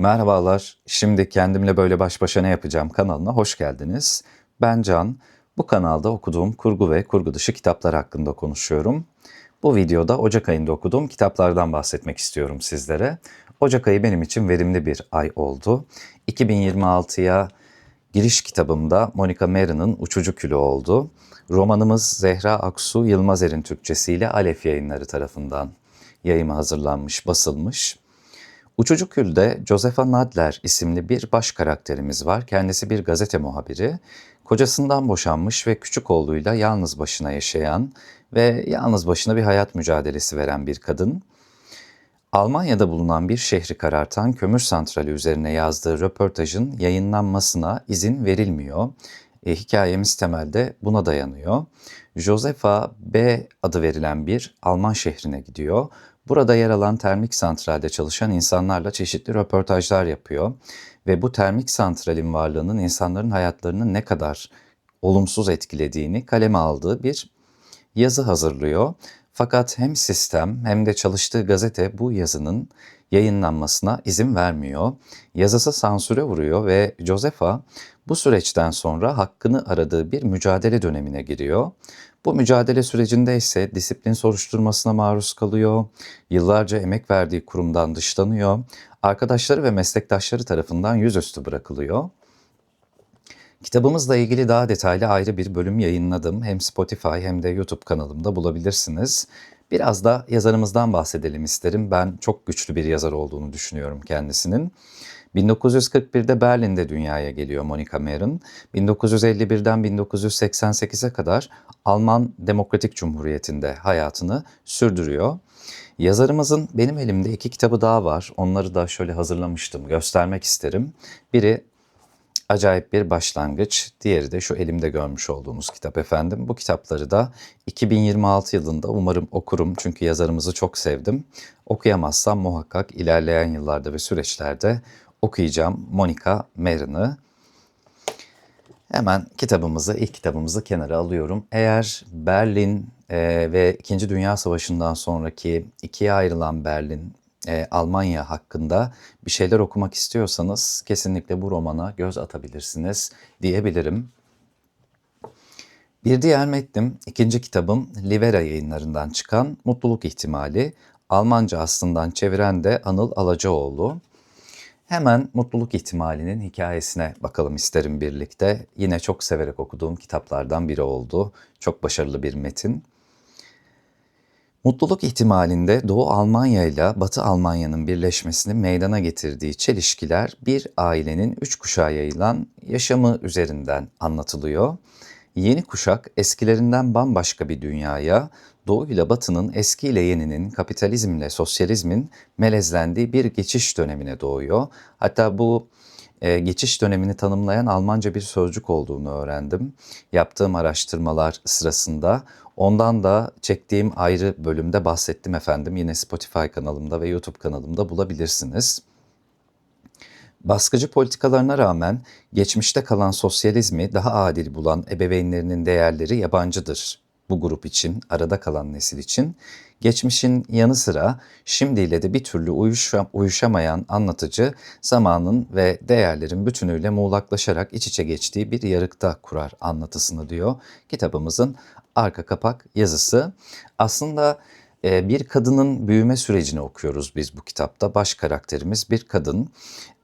Merhabalar. Şimdi kendimle böyle baş başa ne yapacağım kanalına hoş geldiniz. Ben Can. Bu kanalda okuduğum kurgu ve kurgu dışı kitaplar hakkında konuşuyorum. Bu videoda Ocak ayında okuduğum kitaplardan bahsetmek istiyorum sizlere. Ocak ayı benim için verimli bir ay oldu. 2026'ya giriş kitabımda Monica Marin'ın Uçucu Külü oldu. Romanımız Zehra Aksu Yılmazer'in Türkçesiyle Alef Yayınları tarafından yayıma hazırlanmış, basılmış. Uçucu Kül'de Josefa Nadler isimli bir baş karakterimiz var. Kendisi bir gazete muhabiri. Kocasından boşanmış ve küçük oğluyla yalnız başına yaşayan ve yalnız başına bir hayat mücadelesi veren bir kadın. Almanya'da bulunan bir şehri karartan kömür santrali üzerine yazdığı röportajın yayınlanmasına izin verilmiyor. E, hikayemiz temelde buna dayanıyor. Josefa B adı verilen bir Alman şehrine gidiyor. Burada yer alan termik santralde çalışan insanlarla çeşitli röportajlar yapıyor ve bu termik santralin varlığının insanların hayatlarını ne kadar olumsuz etkilediğini kaleme aldığı bir yazı hazırlıyor. Fakat hem sistem hem de çalıştığı gazete bu yazının yayınlanmasına izin vermiyor. Yazısı sansüre vuruyor ve Josefa bu süreçten sonra hakkını aradığı bir mücadele dönemine giriyor. Bu mücadele sürecinde ise disiplin soruşturmasına maruz kalıyor, yıllarca emek verdiği kurumdan dışlanıyor, arkadaşları ve meslektaşları tarafından yüzüstü bırakılıyor. Kitabımızla ilgili daha detaylı ayrı bir bölüm yayınladım. Hem Spotify hem de YouTube kanalımda bulabilirsiniz. Biraz da yazarımızdan bahsedelim isterim. Ben çok güçlü bir yazar olduğunu düşünüyorum kendisinin. 1941'de Berlin'de dünyaya geliyor Monica Merin. 1951'den 1988'e kadar Alman Demokratik Cumhuriyeti'nde hayatını sürdürüyor. Yazarımızın benim elimde iki kitabı daha var. Onları da şöyle hazırlamıştım. Göstermek isterim. Biri acayip bir başlangıç. Diğeri de şu elimde görmüş olduğunuz kitap efendim. Bu kitapları da 2026 yılında umarım okurum çünkü yazarımızı çok sevdim. Okuyamazsam muhakkak ilerleyen yıllarda ve süreçlerde okuyacağım Monica Marin'ı. Hemen kitabımızı, ilk kitabımızı kenara alıyorum. Eğer Berlin ve İkinci Dünya Savaşı'ndan sonraki ikiye ayrılan Berlin, e, Almanya hakkında bir şeyler okumak istiyorsanız kesinlikle bu romana göz atabilirsiniz diyebilirim. Bir diğer metnim, ikinci kitabım Livera yayınlarından çıkan Mutluluk İhtimali. Almanca aslından çeviren de Anıl Alacaoğlu. Hemen mutluluk ihtimalinin hikayesine bakalım isterim birlikte. Yine çok severek okuduğum kitaplardan biri oldu. Çok başarılı bir metin. Mutluluk ihtimalinde Doğu Almanya ile Batı Almanya'nın birleşmesini meydana getirdiği çelişkiler bir ailenin üç kuşağa yayılan yaşamı üzerinden anlatılıyor. Yeni kuşak eskilerinden bambaşka bir dünyaya, Doğu ile Batı'nın eski ile yeninin, kapitalizmle sosyalizmin melezlendiği bir geçiş dönemine doğuyor. Hatta bu e, geçiş dönemini tanımlayan Almanca bir sözcük olduğunu öğrendim. Yaptığım araştırmalar sırasında ondan da çektiğim ayrı bölümde bahsettim efendim. Yine Spotify kanalımda ve YouTube kanalımda bulabilirsiniz. Baskıcı politikalarına rağmen geçmişte kalan sosyalizmi daha adil bulan ebeveynlerinin değerleri yabancıdır bu grup için, arada kalan nesil için. Geçmişin yanı sıra şimdiyle de bir türlü uyuşa, uyuşamayan anlatıcı zamanın ve değerlerin bütünüyle muğlaklaşarak iç içe geçtiği bir yarıkta kurar anlatısını diyor kitabımızın arka kapak yazısı. Aslında e, bir kadının büyüme sürecini okuyoruz biz bu kitapta. Baş karakterimiz bir kadın.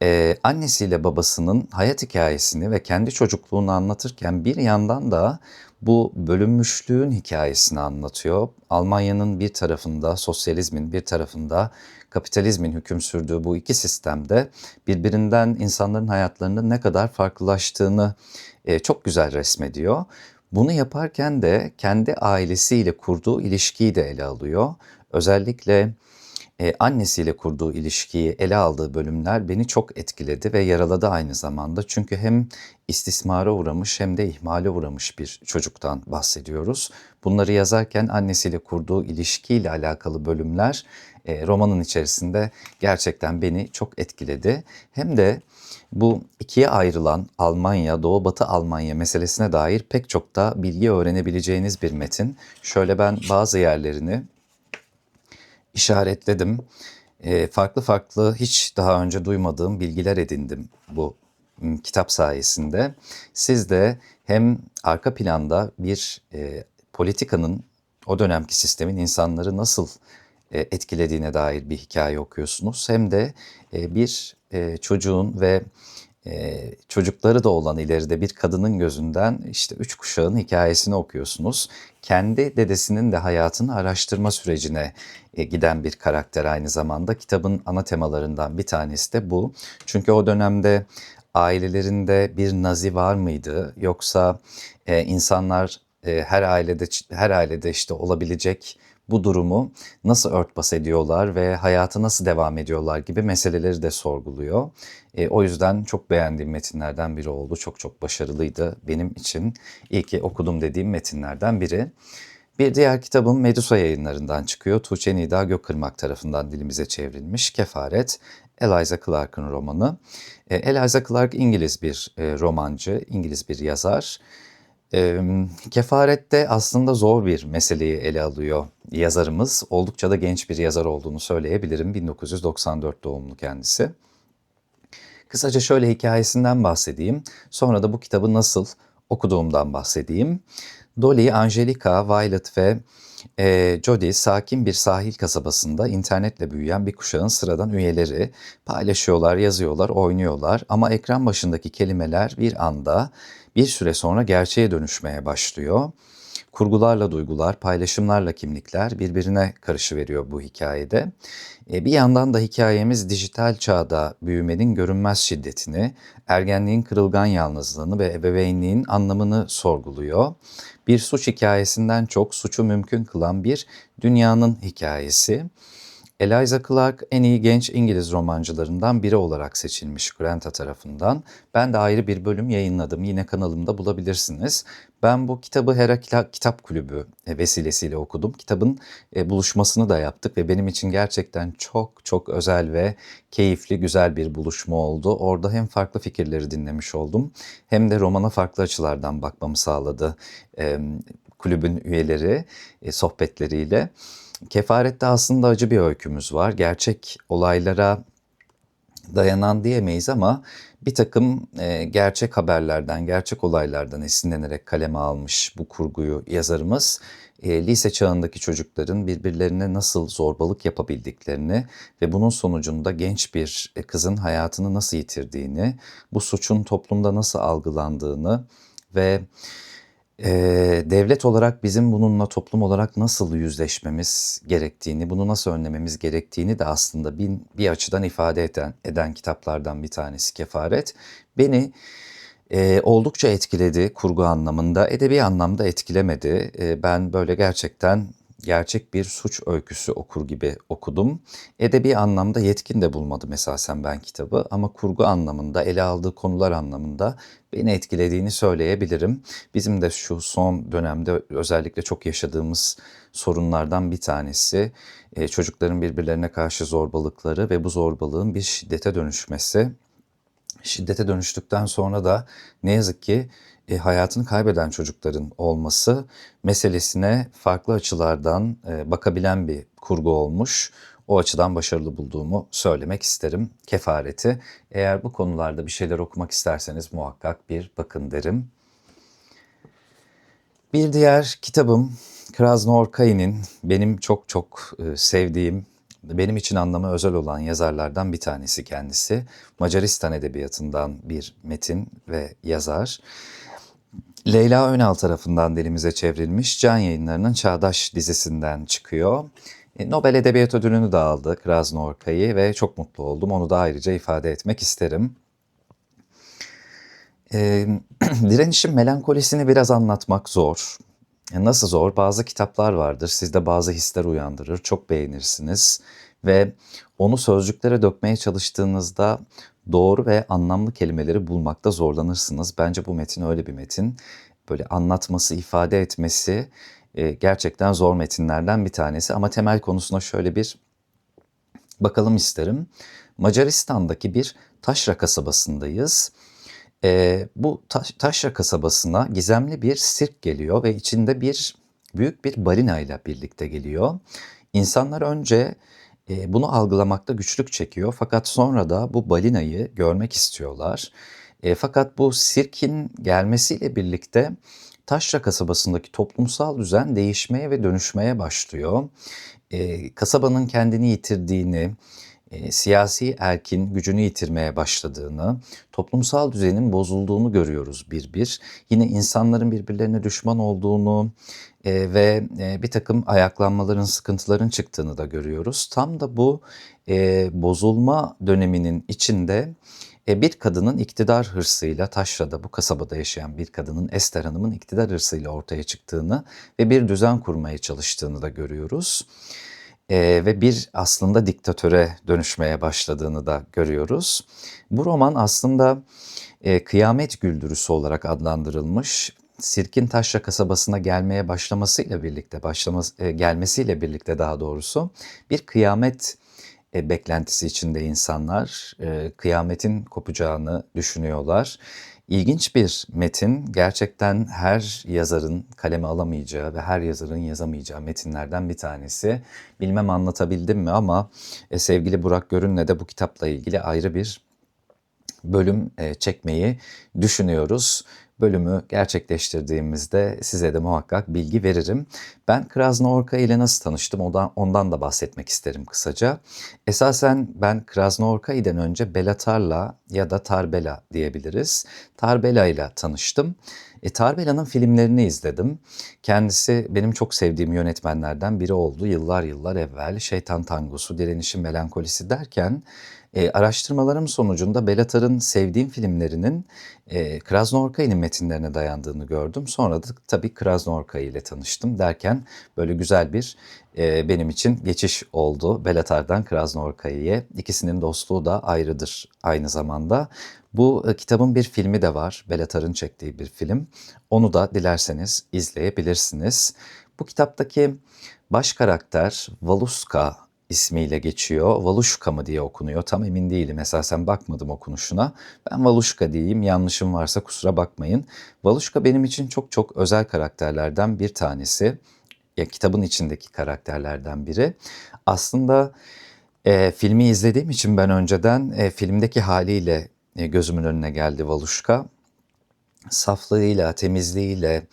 Ee, annesiyle babasının hayat hikayesini ve kendi çocukluğunu anlatırken bir yandan da bu bölünmüşlüğün hikayesini anlatıyor. Almanya'nın bir tarafında sosyalizmin bir tarafında kapitalizmin hüküm sürdüğü bu iki sistemde birbirinden insanların hayatlarının ne kadar farklılaştığını e, çok güzel resmediyor. Bunu yaparken de kendi ailesiyle kurduğu ilişkiyi de ele alıyor. Özellikle e, annesiyle kurduğu ilişkiyi ele aldığı bölümler beni çok etkiledi ve yaraladı aynı zamanda. Çünkü hem istismara uğramış hem de ihmale uğramış bir çocuktan bahsediyoruz. Bunları yazarken annesiyle kurduğu ilişkiyle alakalı bölümler e, romanın içerisinde gerçekten beni çok etkiledi. Hem de bu ikiye ayrılan Almanya, Doğu Batı Almanya meselesine dair pek çok da bilgi öğrenebileceğiniz bir metin. Şöyle ben bazı yerlerini işaretledim. e, farklı farklı hiç daha önce duymadığım bilgiler edindim bu kitap sayesinde. Siz de hem arka planda bir e, politikanın o dönemki sistemin insanları nasıl e, etkilediğine dair bir hikaye okuyorsunuz. Hem de e, bir e, çocuğun ve e, çocukları da olan ileride bir kadının gözünden işte üç kuşağın hikayesini okuyorsunuz. Kendi dedesinin de hayatını araştırma sürecine e, giden bir karakter aynı zamanda. Kitabın ana temalarından bir tanesi de bu. Çünkü o dönemde ailelerinde bir nazi var mıydı yoksa e, insanlar e, her ailede her ailede işte olabilecek bu durumu nasıl örtbas ediyorlar ve hayata nasıl devam ediyorlar gibi meseleleri de sorguluyor. E, o yüzden çok beğendiğim metinlerden biri oldu. Çok çok başarılıydı benim için. İyi ki okudum dediğim metinlerden biri. Bir diğer kitabım Medusa yayınlarından çıkıyor. Tuğçe Nida Gökkırmak tarafından dilimize çevrilmiş. Kefaret, Eliza Clark'ın romanı. E, Eliza Clark İngiliz bir e, romancı, İngiliz bir yazar. E, kefarette aslında zor bir meseleyi ele alıyor yazarımız. Oldukça da genç bir yazar olduğunu söyleyebilirim. 1994 doğumlu kendisi. Kısaca şöyle hikayesinden bahsedeyim. Sonra da bu kitabı nasıl okuduğumdan bahsedeyim. Dolly, Angelica, Violet ve e, Jody sakin bir sahil kasabasında internetle büyüyen bir kuşağın sıradan üyeleri paylaşıyorlar, yazıyorlar, oynuyorlar ama ekran başındaki kelimeler bir anda bir süre sonra gerçeğe dönüşmeye başlıyor. Kurgularla duygular, paylaşımlarla kimlikler birbirine karışıveriyor bu hikayede. E, bir yandan da hikayemiz dijital çağda büyümenin görünmez şiddetini, ergenliğin kırılgan yalnızlığını ve ebeveynliğin anlamını sorguluyor. Bir suç hikayesinden çok suçu mümkün kılan bir dünyanın hikayesi. Eliza Clark en iyi genç İngiliz romancılarından biri olarak seçilmiş Granta tarafından. Ben de ayrı bir bölüm yayınladım. Yine kanalımda bulabilirsiniz. Ben bu kitabı Herakla Kitap Kulübü e, vesilesiyle okudum. Kitabın e, buluşmasını da yaptık ve benim için gerçekten çok çok özel ve keyifli, güzel bir buluşma oldu. Orada hem farklı fikirleri dinlemiş oldum hem de romana farklı açılardan bakmamı sağladı kulübün üyeleri e, sohbetleriyle. Kefarette aslında acı bir öykümüz var. Gerçek olaylara dayanan diyemeyiz ama bir takım e, gerçek haberlerden, gerçek olaylardan esinlenerek kaleme almış bu kurguyu yazarımız. E, lise çağındaki çocukların birbirlerine nasıl zorbalık yapabildiklerini ve bunun sonucunda genç bir kızın hayatını nasıl yitirdiğini, bu suçun toplumda nasıl algılandığını ve Eee, devlet olarak bizim bununla toplum olarak nasıl yüzleşmemiz gerektiğini, bunu nasıl önlememiz gerektiğini de aslında bir, bir açıdan ifade eden, eden kitaplardan bir tanesi Kefaret. Beni eee, oldukça etkiledi kurgu anlamında, edebi anlamda etkilemedi. Eee, ben böyle gerçekten gerçek bir suç öyküsü okur gibi okudum. Edebi anlamda yetkin de bulmadım esasen ben kitabı ama kurgu anlamında, ele aldığı konular anlamında beni etkilediğini söyleyebilirim. Bizim de şu son dönemde özellikle çok yaşadığımız sorunlardan bir tanesi e, çocukların birbirlerine karşı zorbalıkları ve bu zorbalığın bir şiddete dönüşmesi. Şiddete dönüştükten sonra da ne yazık ki e, hayatını kaybeden çocukların olması meselesine farklı açılardan e, bakabilen bir kurgu olmuş. O açıdan başarılı bulduğumu söylemek isterim. Kefareti. Eğer bu konularda bir şeyler okumak isterseniz muhakkak bir bakın derim. Bir diğer kitabım Krasnorkay'ın benim çok çok e, sevdiğim, benim için anlamı özel olan yazarlardan bir tanesi kendisi. Macaristan edebiyatından bir metin ve yazar. Leyla Önal tarafından dilimize çevrilmiş Can Yayınları'nın Çağdaş dizisinden çıkıyor. E, Nobel Edebiyat Ödülünü de aldı Krasnorka'yı ve çok mutlu oldum. Onu da ayrıca ifade etmek isterim. E, direnişin melankolisini biraz anlatmak zor. E, nasıl zor? Bazı kitaplar vardır. Sizde bazı hisler uyandırır. Çok beğenirsiniz. Ve onu sözcüklere dökmeye çalıştığınızda doğru ve anlamlı kelimeleri bulmakta zorlanırsınız. Bence bu metin öyle bir metin. Böyle anlatması, ifade etmesi e, gerçekten zor metinlerden bir tanesi. Ama temel konusuna şöyle bir bakalım isterim. Macaristan'daki bir taşra kasabasındayız. E, bu taş, taşra kasabasına gizemli bir sirk geliyor ve içinde bir büyük bir balina ile birlikte geliyor. İnsanlar önce E, bunu algılamakta güçlük çekiyor fakat sonra da bu balinayı görmek istiyorlar. E, fakat bu sirkin gelmesiyle birlikte Taşra kasabasındaki toplumsal düzen değişmeye ve dönüşmeye başlıyor. E, kasabanın kendini yitirdiğini, e, siyasi erkin gücünü yitirmeye başladığını, toplumsal düzenin bozulduğunu görüyoruz bir bir. Yine insanların birbirlerine düşman olduğunu e, ve e, bir takım ayaklanmaların, sıkıntıların çıktığını da görüyoruz. Tam da bu e, bozulma döneminin içinde e, bir kadının iktidar hırsıyla Taşra'da bu kasabada yaşayan bir kadının Ester Hanım'ın iktidar hırsıyla ortaya çıktığını ve bir düzen kurmaya çalıştığını da görüyoruz. E, ve bir aslında diktatöre dönüşmeye başladığını da görüyoruz. Bu roman aslında e, kıyamet güldürüsü olarak adlandırılmış. Sirkin Taşra kasabasına gelmeye başlamasıyla birlikte, başlaması, e, gelmesiyle birlikte daha doğrusu bir kıyamet e, beklentisi içinde insanlar. E, kıyametin kopacağını düşünüyorlar. İlginç bir metin. Gerçekten her yazarın kaleme alamayacağı ve her yazarın yazamayacağı metinlerden bir tanesi. Bilmem anlatabildim mi ama e, sevgili Burak Görün'le de bu kitapla ilgili ayrı bir bölüm e, çekmeyi düşünüyoruz bölümü gerçekleştirdiğimizde size de muhakkak bilgi veririm. Ben Krasnoorka ile nasıl tanıştım ondan da bahsetmek isterim kısaca. Esasen ben Krasnoorka'dan önce Belatar'la ya da Tarbela diyebiliriz. Tarbela ile tanıştım. E, Tarbela'nın filmlerini izledim. Kendisi benim çok sevdiğim yönetmenlerden biri oldu. Yıllar yıllar evvel Şeytan Tangosu, Direnişin Melankolisi derken e, araştırmalarım sonucunda Belatar'ın sevdiğim filmlerinin e, Krasnorka'nın metinlerine dayandığını gördüm. Sonra da tabii Krasnorka ile tanıştım derken böyle güzel bir e, benim için geçiş oldu Belatar'dan Krasnorka'ya. İkisinin dostluğu da ayrıdır aynı zamanda. Bu e, kitabın bir filmi de var. Belatar'ın çektiği bir film. Onu da dilerseniz izleyebilirsiniz. Bu kitaptaki baş karakter Valuska ismiyle geçiyor. Valuşka mı diye okunuyor. Tam emin değilim. Esasen bakmadım okunuşuna. Ben Valuşka diyeyim. Yanlışım varsa kusura bakmayın. Valuşka benim için çok çok özel karakterlerden bir tanesi. Ya kitabın içindeki karakterlerden biri. Aslında e, filmi izlediğim için ben önceden e, filmdeki haliyle e, gözümün önüne geldi Valuşka. Saflığıyla, temizliğiyle,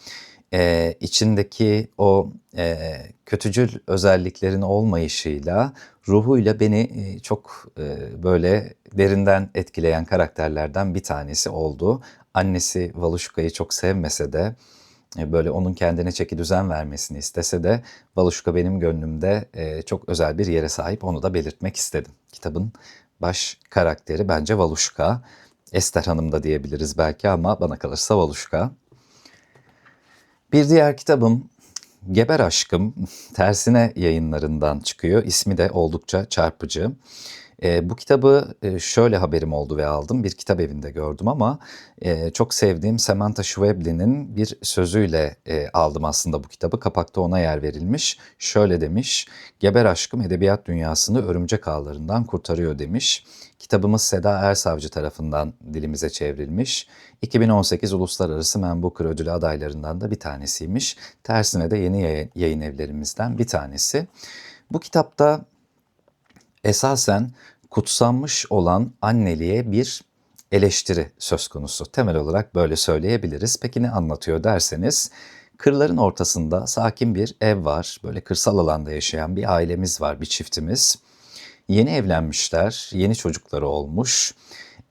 e, içindeki o e, kötücül özelliklerin olmayışıyla, ruhuyla beni e, çok e, böyle derinden etkileyen karakterlerden bir tanesi oldu. Annesi Valuşka'yı çok sevmese de, e, böyle onun kendine çeki düzen vermesini istese de Valuşka benim gönlümde e, çok özel bir yere sahip. Onu da belirtmek istedim. Kitabın baş karakteri bence Valuşka. Ester Hanım da diyebiliriz belki ama bana kalırsa Valuşka. Bir diğer kitabım Geber Aşkım tersine yayınlarından çıkıyor. İsmi de oldukça çarpıcı. E, bu kitabı e, şöyle haberim oldu ve aldım. Bir kitap evinde gördüm ama e, çok sevdiğim Samantha Schweblin bir sözüyle e, aldım aslında bu kitabı. Kapakta ona yer verilmiş. Şöyle demiş, Geber Aşkım edebiyat dünyasını örümcek ağlarından kurtarıyor demiş. Kitabımız Seda Ersavcı tarafından dilimize çevrilmiş. 2018 Uluslararası Man Booker Ödülü adaylarından da bir tanesiymiş. Tersine de yeni yayın evlerimizden bir tanesi. Bu kitapta esasen kutsanmış olan anneliğe bir eleştiri söz konusu. Temel olarak böyle söyleyebiliriz. Peki ne anlatıyor derseniz kırların ortasında sakin bir ev var. Böyle kırsal alanda yaşayan bir ailemiz var, bir çiftimiz. Yeni evlenmişler, yeni çocukları olmuş.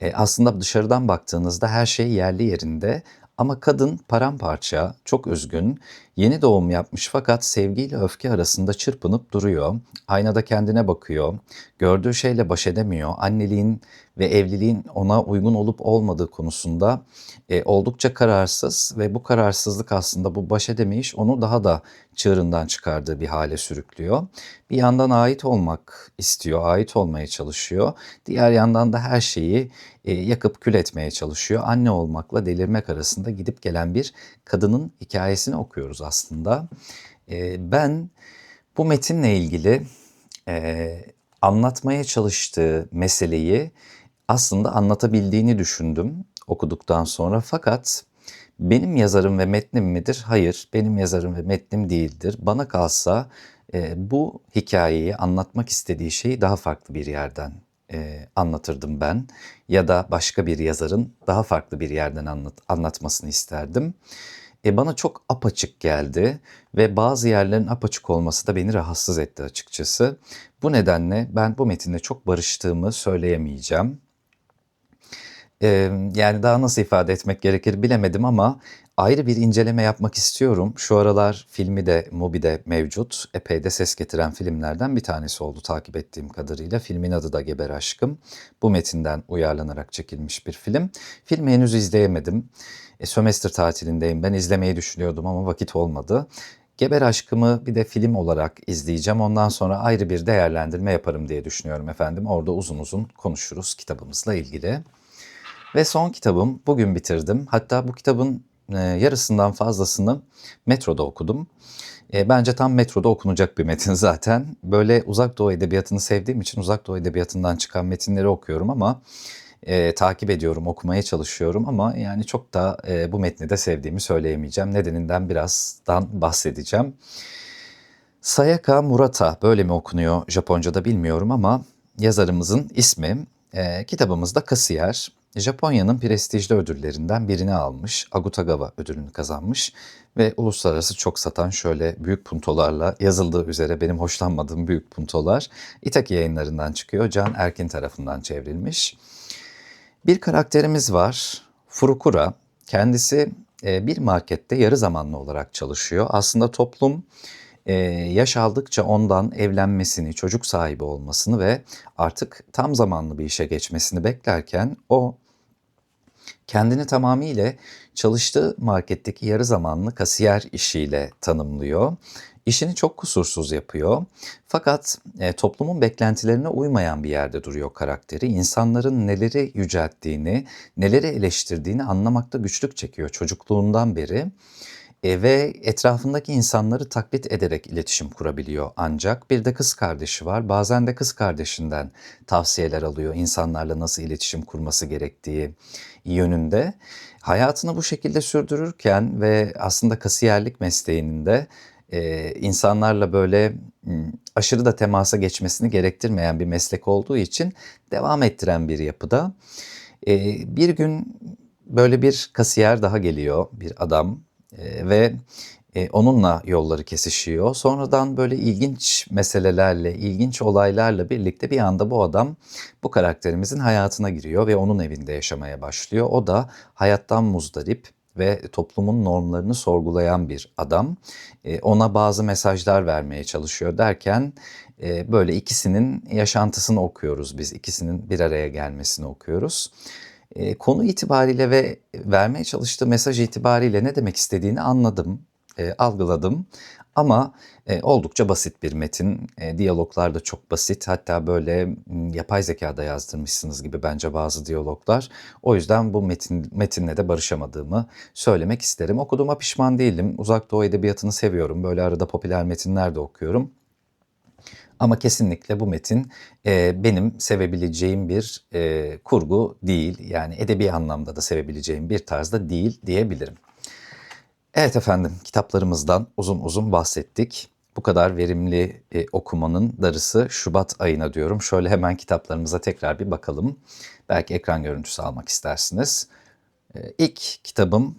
E, aslında dışarıdan baktığınızda her şey yerli yerinde ama kadın paramparça, çok üzgün, yeni doğum yapmış fakat sevgiyle öfke arasında çırpınıp duruyor. Aynada kendine bakıyor, gördüğü şeyle baş edemiyor. Anneliğin ve evliliğin ona uygun olup olmadığı konusunda e, oldukça kararsız ve bu kararsızlık aslında bu baş edemeyiş onu daha da çığırından çıkardığı bir hale sürüklüyor. Bir yandan ait olmak istiyor, ait olmaya çalışıyor. Diğer yandan da her şeyi e, yakıp kül etmeye çalışıyor. Anne olmakla delirmek arasında gidip gelen bir kadının hikayesini okuyoruz aslında. E, ben bu metinle ilgili e, anlatmaya çalıştığı meseleyi aslında anlatabildiğini düşündüm okuduktan sonra fakat benim yazarım ve metnim midir? Hayır, benim yazarım ve metnim değildir. Bana kalsa e, bu hikayeyi anlatmak istediği şeyi daha farklı bir yerden e, anlatırdım ben ya da başka bir yazarın daha farklı bir yerden anlat, anlatmasını isterdim. E, bana çok apaçık geldi ve bazı yerlerin apaçık olması da beni rahatsız etti açıkçası. Bu nedenle ben bu metinle çok barıştığımı söyleyemeyeceğim. E, yani daha nasıl ifade etmek gerekir bilemedim ama ayrı bir inceleme yapmak istiyorum. Şu aralar filmi de Mubi'de mevcut. Epey de ses getiren filmlerden bir tanesi oldu takip ettiğim kadarıyla. Filmin adı da Geber Aşkım. Bu metinden uyarlanarak çekilmiş bir film. Filmi henüz izleyemedim. E, sömestr tatilindeyim. Ben izlemeyi düşünüyordum ama vakit olmadı. Geber Aşkım'ı bir de film olarak izleyeceğim. Ondan sonra ayrı bir değerlendirme yaparım diye düşünüyorum efendim. Orada uzun uzun konuşuruz kitabımızla ilgili. Ve son kitabım bugün bitirdim. Hatta bu kitabın e, yarısından fazlasını metroda okudum. E, bence tam metroda okunacak bir metin zaten. Böyle uzak doğu edebiyatını sevdiğim için uzak doğu edebiyatından çıkan metinleri okuyorum ama e, takip ediyorum, okumaya çalışıyorum ama yani çok da e, bu metni de sevdiğimi söyleyemeyeceğim. Nedeninden birazdan bahsedeceğim. Sayaka Murata böyle mi okunuyor Japonca'da bilmiyorum ama yazarımızın ismi. E, kitabımızda Kasiyer. Japonya'nın prestijli ödüllerinden birini almış. Agutagawa ödülünü kazanmış ve uluslararası çok satan şöyle büyük puntolarla yazıldığı üzere benim hoşlanmadığım büyük puntolar Itaki yayınlarından çıkıyor. Can Erkin tarafından çevrilmiş. Bir karakterimiz var. Furukura. Kendisi e, bir markette yarı zamanlı olarak çalışıyor. Aslında toplum e, yaş aldıkça ondan evlenmesini, çocuk sahibi olmasını ve artık tam zamanlı bir işe geçmesini beklerken o kendini tamamıyla çalıştığı marketteki yarı zamanlı kasiyer işiyle tanımlıyor. İşini çok kusursuz yapıyor. Fakat e, toplumun beklentilerine uymayan bir yerde duruyor karakteri. İnsanların neleri yücelttiğini, neleri eleştirdiğini anlamakta güçlük çekiyor çocukluğundan beri. E, ve etrafındaki insanları taklit ederek iletişim kurabiliyor ancak. Bir de kız kardeşi var. Bazen de kız kardeşinden tavsiyeler alıyor insanlarla nasıl iletişim kurması gerektiği yönünde. Hayatını bu şekilde sürdürürken ve aslında kasiyerlik mesleğinin de e, insanlarla böyle aşırı da temasa geçmesini gerektirmeyen bir meslek olduğu için devam ettiren bir yapıda. E, bir gün böyle bir kasiyer daha geliyor, bir adam e, ve e, onunla yolları kesişiyor. Sonradan böyle ilginç meselelerle, ilginç olaylarla birlikte bir anda bu adam bu karakterimizin hayatına giriyor ve onun evinde yaşamaya başlıyor. O da hayattan muzdarip ve toplumun normlarını sorgulayan bir adam. E, ona bazı mesajlar vermeye çalışıyor derken e, böyle ikisinin yaşantısını okuyoruz biz. ikisinin bir araya gelmesini okuyoruz. E, konu itibariyle ve vermeye çalıştığı mesaj itibariyle ne demek istediğini anladım, algıladım. Ama e, oldukça basit bir metin. E, diyaloglar da çok basit. Hatta böyle yapay zekada yazdırmışsınız gibi bence bazı diyaloglar. O yüzden bu metin metinle de barışamadığımı söylemek isterim. Okuduğuma pişman değilim. Uzak Doğu edebiyatını seviyorum. Böyle arada popüler metinler de okuyorum. Ama kesinlikle bu metin e, benim sevebileceğim bir e, kurgu değil. Yani edebi anlamda da sevebileceğim bir tarzda değil diyebilirim. Evet efendim kitaplarımızdan uzun uzun bahsettik. Bu kadar verimli e, okumanın darısı Şubat ayına diyorum. Şöyle hemen kitaplarımıza tekrar bir bakalım. Belki ekran görüntüsü almak istersiniz. E, ilk kitabım,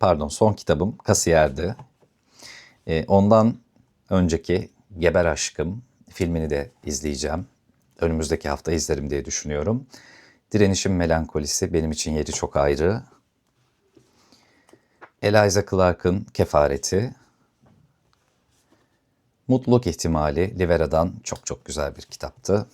pardon son kitabım Kasiyer'di. E, ondan önceki Geber Aşkım, filmini de izleyeceğim. Önümüzdeki hafta izlerim diye düşünüyorum. Direnişin Melankolisi benim için yeri çok ayrı. Eliza Clark'ın Kefareti. Mutluluk İhtimali Livera'dan çok çok güzel bir kitaptı.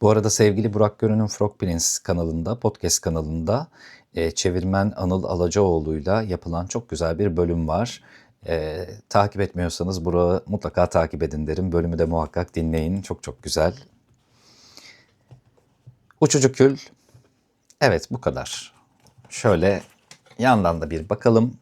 Bu arada sevgili Burak Görün'ün Frog Prince kanalında, podcast kanalında e, çevirmen Anıl Alacaoğlu'yla yapılan çok güzel bir bölüm var. E, takip etmiyorsanız Burak'ı mutlaka takip edin derim. Bölümü de muhakkak dinleyin. Çok çok güzel. Uçucu Kül. Evet bu kadar. Şöyle yandan da bir bakalım.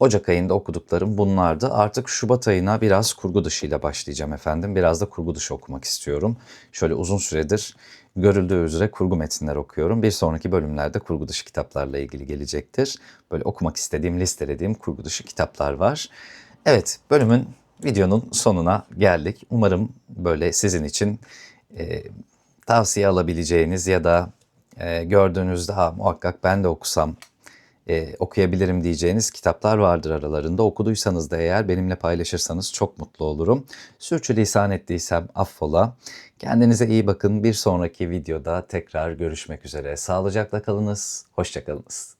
Ocak ayında okuduklarım bunlardı. Artık Şubat ayına biraz kurgu dışıyla başlayacağım efendim. Biraz da kurgu dışı okumak istiyorum. Şöyle uzun süredir görüldüğü üzere kurgu metinler okuyorum. Bir sonraki bölümlerde kurgu dışı kitaplarla ilgili gelecektir. Böyle okumak istediğim, listelediğim kurgu dışı kitaplar var. Evet, bölümün videonun sonuna geldik. Umarım böyle sizin için e, tavsiye alabileceğiniz ya da e, gördüğünüzde ha muhakkak ben de okusam e, okuyabilirim diyeceğiniz kitaplar vardır aralarında. Okuduysanız da eğer benimle paylaşırsanız çok mutlu olurum. Sürçülisan ettiysem affola. Kendinize iyi bakın. Bir sonraki videoda tekrar görüşmek üzere. Sağlıcakla kalınız. Hoşçakalınız.